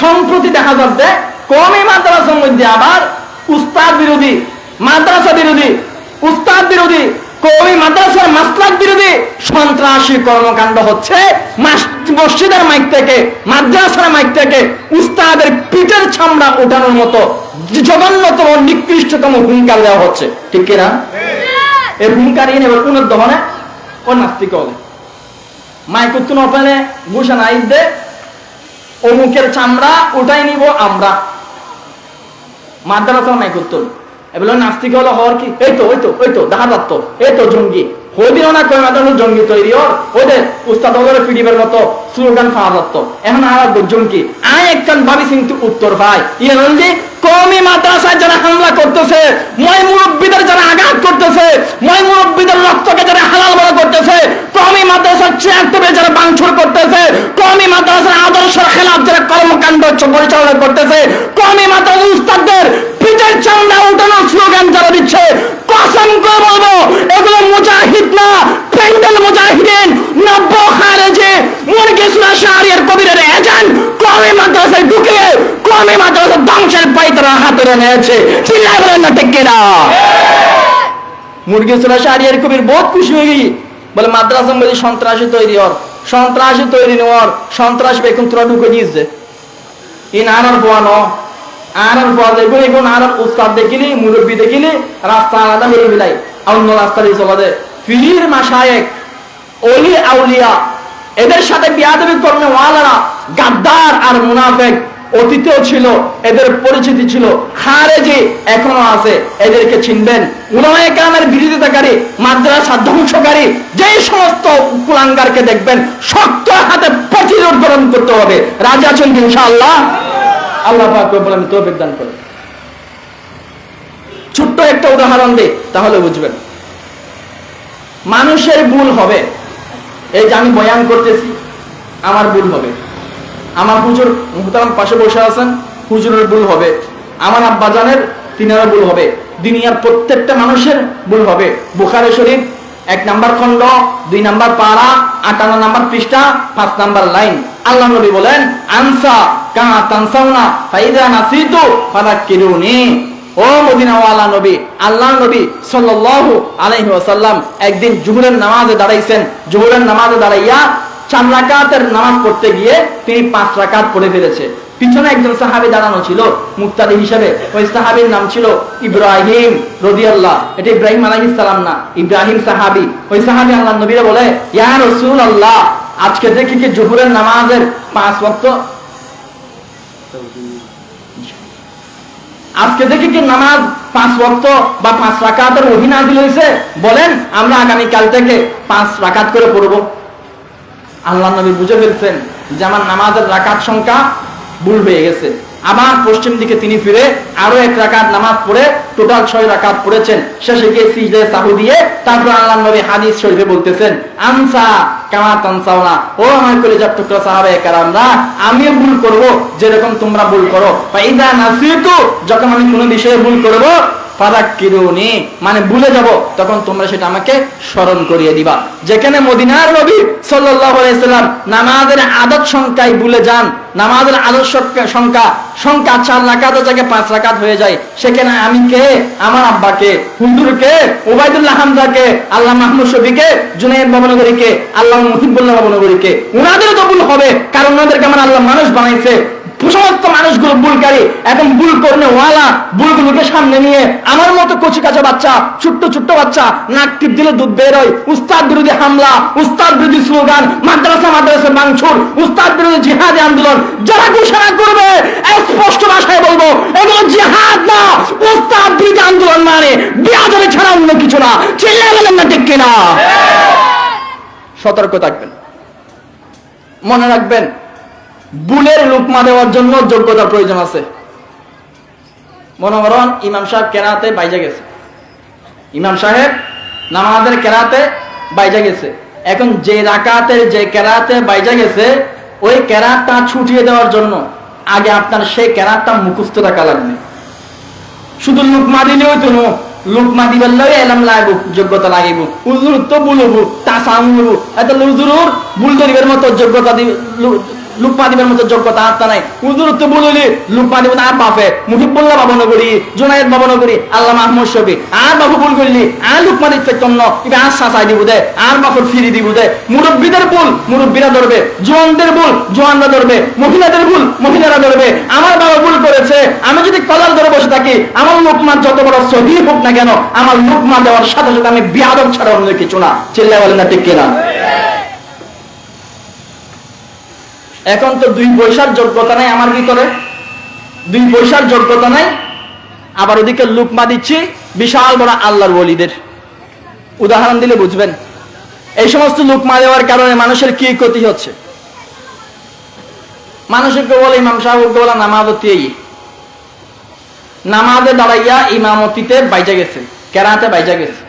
সম্প্রতি দেখা যাচ্ছে, কমই মাদ্রাসার মধ্যে আবার উস্তাদ বিরোধী, মাদ্রাসা বিরোধী, উস্তাদ বিরোধী কবি মাদ্রাসার মাসলাক বিরোধী সন্ত্রাসী কর্মকাণ্ড হচ্ছে। মাস- মসজিদের মাইক থেকে, মাদ্রাসার মাইক থেকে উস্তাদের পিঠের ছামড়া ওঠানোর মতো জঘন্যতম, নিকৃষ্টতম হুঙ্কার দেওয়া হচ্ছে। ঠিক কিনা এই হুঙ্কার এনে এবার পুনর্দমনে ও নাস্তিক হলে। মাইক উত্তন ওপেনে ঘোষণা আইন দে অমুকের চামড়া, ওটাই নিব আমরা। মাদ্রাসা নাই করতো নাস্তিক হলো হওয়ার কি? এই তো, ওই তো ওই তো, দেখা যাত এই তো, জঙ্গি। হইদিনও না কয়, মাদ্রাসা জঙ্গি তৈরি ওর ওদের উস্তাদ ওদের পিডিবের মতো স্লোগান এখন আর জঙ্গি, আয় একখান ভাবি কিন্তু উত্তর ভাই ইয়ে কমি মাদ্রাসায় যারা হামলা করতেছে, মই মুরব্বীদের যারা আঘাত করতেছে, মই মুরব্বীদের রক্তকে যারা হালাল বলা করতেছে কমি মাদ্রাসার চেয়ার টেবিল যারা বাংছুর করতেছে কমি মাদ্রাসার আদর্শের খেলাফ যারা কর্মকাণ্ড পরিচালনা করতেছে কমি মাদ্রাসার উস্তাদদের পিঠের চামড়া উঠানোর স্লোগান যারা দিচ্ছে, কসম করে বলব, এগুলো মুজাহিদ না, প্যান্ডেল মুজাহিদিন, নব্য খারেজে মুরগি সুরা শাহরিয়ার কবিরের এজেন্ট কমে মাদ্রাসায় ঢুকে কমে মাদ্রাসার ধ্বংসের পাইতারা হাতে নিয়েছে চিল্লাই বলেন না ঠিক কিনা? কবির বহুত খুশি হয়ে বলে, মাদ্রাসা সন্ত্রাসী তৈরি হর। সন্ত্রাসী তৈরি নেওয়ার সন্ত্রাস তোরা ঢুকে দিয়েছে। আনার আনার দেখুন এখন আর উস্তাদ দেখিলি মুরব্বী দেখিলি রাস্তা আলাদা হয়ে বিলাই অন্য রাস্তা দিয়ে ফিরির মাসায়েক অলি আউলিয়া। এদের সাথে বিয়াদবি করলে ওয়ালারা। গাদ্দার আর মুনাফেক। অতীতেও ছিল, এদের পরিচিতি ছিল। খারেজি এখনও আছে, এদেরকে চিনবেন। উলামায়ে কেরামের বিরোধিতাকারী, মাদ্রাসা ধ্বংসকারী যে সমস্ত কুলাঙ্গারকে দেখবেন, শক্ত হাতে প্রতিরোধ করতে হবে। রাজা আছেন ইনশাআল্লাহ? আল্লাহ পাক আমি তৌফিক দান করে ছোট্ট একটা উদাহরণ দিই, তাহলে বুঝবেন। মানুষের ভুল হবে, এই যে আমি বয়ান করতেছি, আমার ভুল হবে। আমার হুজুর মুহতারাম পাশে বসে আছেন, হুজুরের ভুল হবে। আমার আব্বাজানের তিনারা ভুল হবে। দুনিয়ার প্রত্যেকটা মানুষের ভুল হবে। বুখারে শরীফ, এক নাম্বার খন্ড দুই নাম্বার পাড়া আটান্ন নাম্বার পৃষ্ঠা, পাঁচ নাম্বার লাইন। আল্লাহ নবী বলেন, আনসা কা তানসাউনা, ফাইদা নাসিতু ফাদাক্কিরুনি। ও মদিনাওয়ালা নবী আল্লাহ নবী সাল্লাল্লাহু আলাইহি ওয়াসাল্লাম একদিন জুহুরের নামাজে দাঁড়াইছেন। জুহুরের নামাজে দাঁড়াইয়া চার রাকাতের নামাজ পড়তে গিয়ে তিনি পাঁচ রাকাত পড়ে ফেলেছে। পিছনে একজন সাহাবী দাঁড়ানো ছিল, মুক্তাদি হিসেবে। ওই সাহাবীর নাম ছিল ইব্রাহিম রদিয়াল্লাহ। এটা ইব্রাহিম আলাইহিস সালাম না, ইব্রাহিম সাহাবী। ওই সাহাবী আল্লাহ নবীরে বলে, ইয়া রাসূলুল্লাহ, আজকে দেখি কি জোহরের নামাজের পাঁচ ওয়াক্ত? আজকে দেখি কি নামাজ পাঁচ ওয়াক্ত বা পাঁচ রাকাতের অভিনাজিল হয়েছে? বলেন, আমরা আগামী কাল থেকে পাঁচ রাকাত করে পড়ব। আল্লাহ নবী বুঝে ফেলছেন যে আমার নামাজের রাকাত সংখ্যা ভুল হয়ে গেছে। আবার পশ্চিম দিকে তিনি ফিরে আরও এক রাকাত নামাজ পড়ে টোটাল ছয় রাকাত পড়েছেন। শেষে গিয়ে সিজদে সাহু দিয়ে তারপর আল্লাহ নবী হাদিস শরীফে বলতেছেন, আনসা কামা তানসাওনা ও আমার কলিজার টুকরা সাহাবে কারামরা, আমিও ভুল করব, যেরকম তোমরা ভুল করো। ফাইদা নাসিতু যখন আমি কোনো বিষয়ে ভুল করব মানে ভুলে যাব, তখন তোমরা সেটা আমাকে স্মরণ করিয়ে দিবা। যেখানে মদিনার আলাইহি সাল্লাম নামাজের আদত সংখ্যায় ভুলে যান, নামাজের আদত সংখ্যা- সংখ্যা চার রাকাতের জায়গায় পাঁচ রাকাত হয়ে যায়। সেখানে আমি কে? আমার আব্বাকে, হুজুরকে ওবাইদুল্লাহ হামজাকে, আল্লাহ মাহমুদ শফিকে, জুনাইদ বাবনগরীকে আল্লাহ মুহিবুল্লাহ বাবনগরীকে উনাদেরও তো ভুল হবে, কারণ ওনাদেরকে আমার আল্লাহ মানুষ বানাইছে। সমস্ত মানুষগুলো ভুলকারী এখন ভুল করলে ওয়ালা ভুলগুলোকে সামনে নিয়ে আমার মতো কচি কাঁচা বাচ্চা, ছোট্ট ছোট্ট বাচ্চা, নাক টিপ দিলে দুধ বেরোয় উস্তাদ বিরোধী হামলা, উস্তাদ বিরোধী স্লোগান, মাদ্রাসা মাদ্রাসা মাংসুর উস্তাদ বিরোধী জিহাদি আন্দোলন। যারা ঘোষণা করবে স্পষ্ট ভাষায় বলব, এগুলো জিহাদ না, উস্তাদ বিরোধী আন্দোলন মানে বিয়াদবি ছাড়া অন্য কিছু না। চিল্লা গেলেন না ঠিক কিনা? সতর্ক থাকবেন। মনে রাখবেন বুলের লুকমা দেওয়ার জন্য যোগ্যতার প্রয়োজন আছে। মনে করেন ইমাম সাহেব কেরাতে বাইজা গেছে। ইমাম সাহেব নামাজের কেরাতে বাইজা গেছে। এখন যে রাকাতের, যে কেরাতে বাইজা গেছে, ওই কেরাতটা ছুটিয়ে দেওয়ার জন্য আগে আপনার সেই কেরাতটা মুখস্থ রাখা লাগবে। শুধু লুকমা দিলেও তো লুকমা দিবার লগে এলাম লাগবো, যোগ্যতা লাগিব। উজুর তো বুলবু তা সামুবু এত উজুরুর বুল ধরিবার মতো যোগ্যতা লুকমা দিবের মতো যোগ্যতা আত্মা নাই। হুজুর তো বলিলি লুকমা দিব আর বাপে। মুহিবুল্লাহ বাবা নগরী, জোনায়েদ বাবা নগরী, আল্লাহ মাহমুদ শফি। আর বাবু ভুল করলি, আর লুকমা দিতে জন্য ইবে আর সাসাই দিব দে, আর বাপর ফিরি দিব দে। মুরব্বীদের ভুল, মুরব্বীরা ধরবে। জোয়ানদের ভুল, জোয়ানরা ধরবে। মহিলাদের ভুল, মহিলারা ধরবে। আমার বাবা ভুল করেছে, আমি যদি কলার ধরে বসে থাকি, আমার লোকমান যত বড় সহি হোক না কেন, আমার লোকমা দেওয়ার সাথে সাথে আমি বিয়াদব ছাড়া অন্য কিছু না। চিল্লা বলেন না ঠিক কিনা? এখন তো দুই পয়সার যোগ্যতা নাই আমার ভিতরে। দুই পয়সার যোগ্যতা নাই। আবার ওদিকে লুকমা দিচ্ছি, বিশাল বড় আল্লাহর বলিদের উদাহরণ দিলে বুঝবেন। এই সমস্ত লুকমা দেওয়ার কারণে মানুষের কি ক্ষতি হচ্ছে? মানুষকে বলে, ইমাম সাহেবকে বলে নামাজতি নামাজে দাঁড়াইয়া ইমামতিতে বাইজা গেছে, কেরাতে বাইজা গেছে।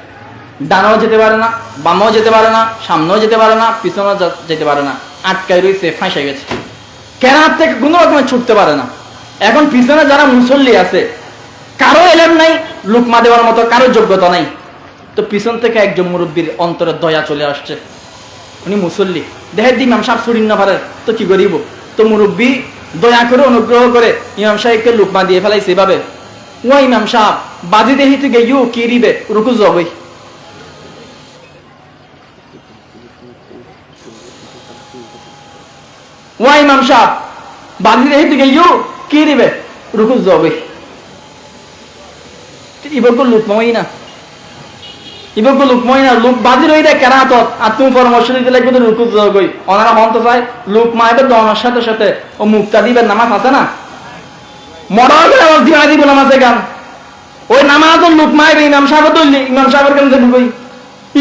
ডানাও যেতে পারে না, বামও যেতে পারে না, সামনেও যেতে পারে না, পিছনেও যেতে পারে না। আটকায় রয়েছে ফাঁসে গেছে। কেরাত থেকে কোনো রকমের ছুটতে পারে না? এখন পিছনে যারা মুসল্লি আছে, কারও এলেম নাই, লুকমা দেওয়ার মতো কারও যোগ্যতা নাই। তো পিছন থেকে একজন মুরব্বীর অন্তরে দয়া চলে আসছে। উনি মুসল্লি। দেহের দিন ইমাম সাহেব ছুড়ি না পারে, তো কি করিব? তো মুরব্বী দয়া করে অনুগ্রহ করে ইমাম সাহেবকে লুকমা দিয়ে ফেলাইছে এভাবে। ও ইমাম সাহেব, বাজি দেহি থেকে ইউ কি রিবে, রুকু যাবই ও ইমাম বাজি দেহি থেকে ইউ কি রিবে রুকু যাবই ইবকো লুকমাই না না লুক আর তুমি পরামর্শ দিতে লাগবে তো রুকু ওনারা মন তো চায় লুক দনের সাথে সাথে। ও মুক্তা দিবেন নামাজ আছে না? মরার করে দিয়ে দিব নামাজে গান। ওই নামাজের লোক মায়ের ইমাম সাহেব ধরলি ইমাম সাহেবের কেন যাব কই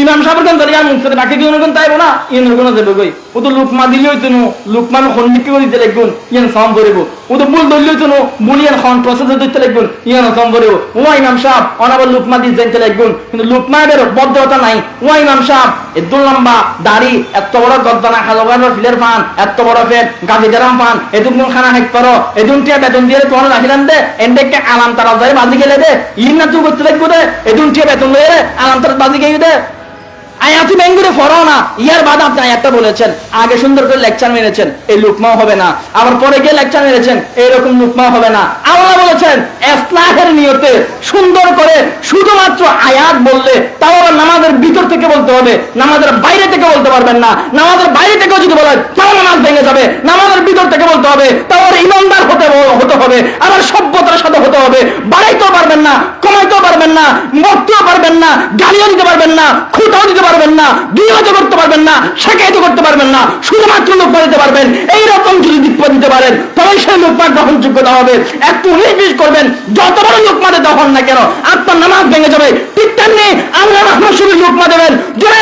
ইমাম কেন ধরি আর মুখতে বাকি দিয়ে কোন তাইব না ইন কোন যাব কই? ও তো লুকমা দিলি হইতো নো লুকমান খন্ডিকে করে দিতে লাগবেন ইয়ান সাম ভরিব। ও তো ভুল ধরলি হইতো নো বুলিয়ান খন প্রসেস দিতে লাগবেন ইয়ান সাম ভরিব। ও ইমাম সাহেব অনাবার লুকমা দিয়ে জানতে লাগবেন, কিন্তু লুকমায়ের বদ্ধতা নাই। ও ইমাম সাহেব, এত লম্বা দাড়ি, এত বড় গদ্দানা খালোগার ফিলের ফান, এত বড় ফেট গাছি গরম ফান এদুন কোন খানা হেক করো এদুন টিয়া বেতন দিয়ে তোমার রাখিলাম দে এন্ডেকে আলাম তারা যায় বাজি গেলে দে ইন না তুই করতে লাগবো দে এদুন টিয়া বেতন লয়ে আলাম তারা বাজি গেই দে। আয়াতি বেঙ্গুরে ফরো না। ইয়ার বাদ আপনি আয়াতটা বলেছেন। আগে সুন্দর করে লেকচার মেরেছেন, এই লুকমাও হবে না। আবার পরে গিয়ে লেকচার মেরেছেন, এইরকম লুকমাও হবে না। আল্লাহ বলেছেন ইসলাহের নিয়তে সুন্দর করে শুধুমাত্র আয়াত বললে, তাও আবার নামাজের ভিতর থেকে বলতে হবে। নামাজের বাইরে থেকে বলতে পারবেন না। নামাজের বাইরে থেকেও যদি বলেন, তাও নামাজ ভেঙে যাবে। নামাজের ভিতর থেকে বলতে হবে, তাও আবার ইমানদার হতে হতে হবে। আবার সভ্যতার সাথে হতে হবে। বাড়াইতেও পারবেন না, কমাইতেও পারবেন না, মরতেও পারবেন না, গালিও দিতে পারবেন না, খুঁটাও দিতে পারবেন না বিরোধ করতে পারবেন না শেখাইত করতে পারবেন না, শুধুমাত্র লোকমা দিতে পারবেন, এইরকম যদি দিকপা দিতে পারেন তবে সেই লোকমা গ্রহণযোগ্যতা হবে। একটু উনিশ করবেন, যত বড় লোকমা দিতে হন না কেন, আপনার নামাজ ভেঙে যাবে, ঠিক তেমনি আল্লাহ রহমান শুধু লোকমা দেবেন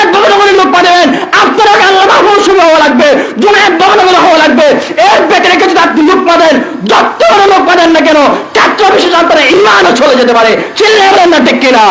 এক করে লোকমা দেবেন, আপনার আল্লাহ রহমান শুরু হওয়া লাগবে এক করে হওয়া লাগবে, এর বেঁকে রেখে যদি আপনি লোকমা দেন, যত বড় লোকমা দেন না কেন চারটা বিশেষ আপনার ইমানও চলে যেতে পারে চিল্লে না ঠিক কিনা।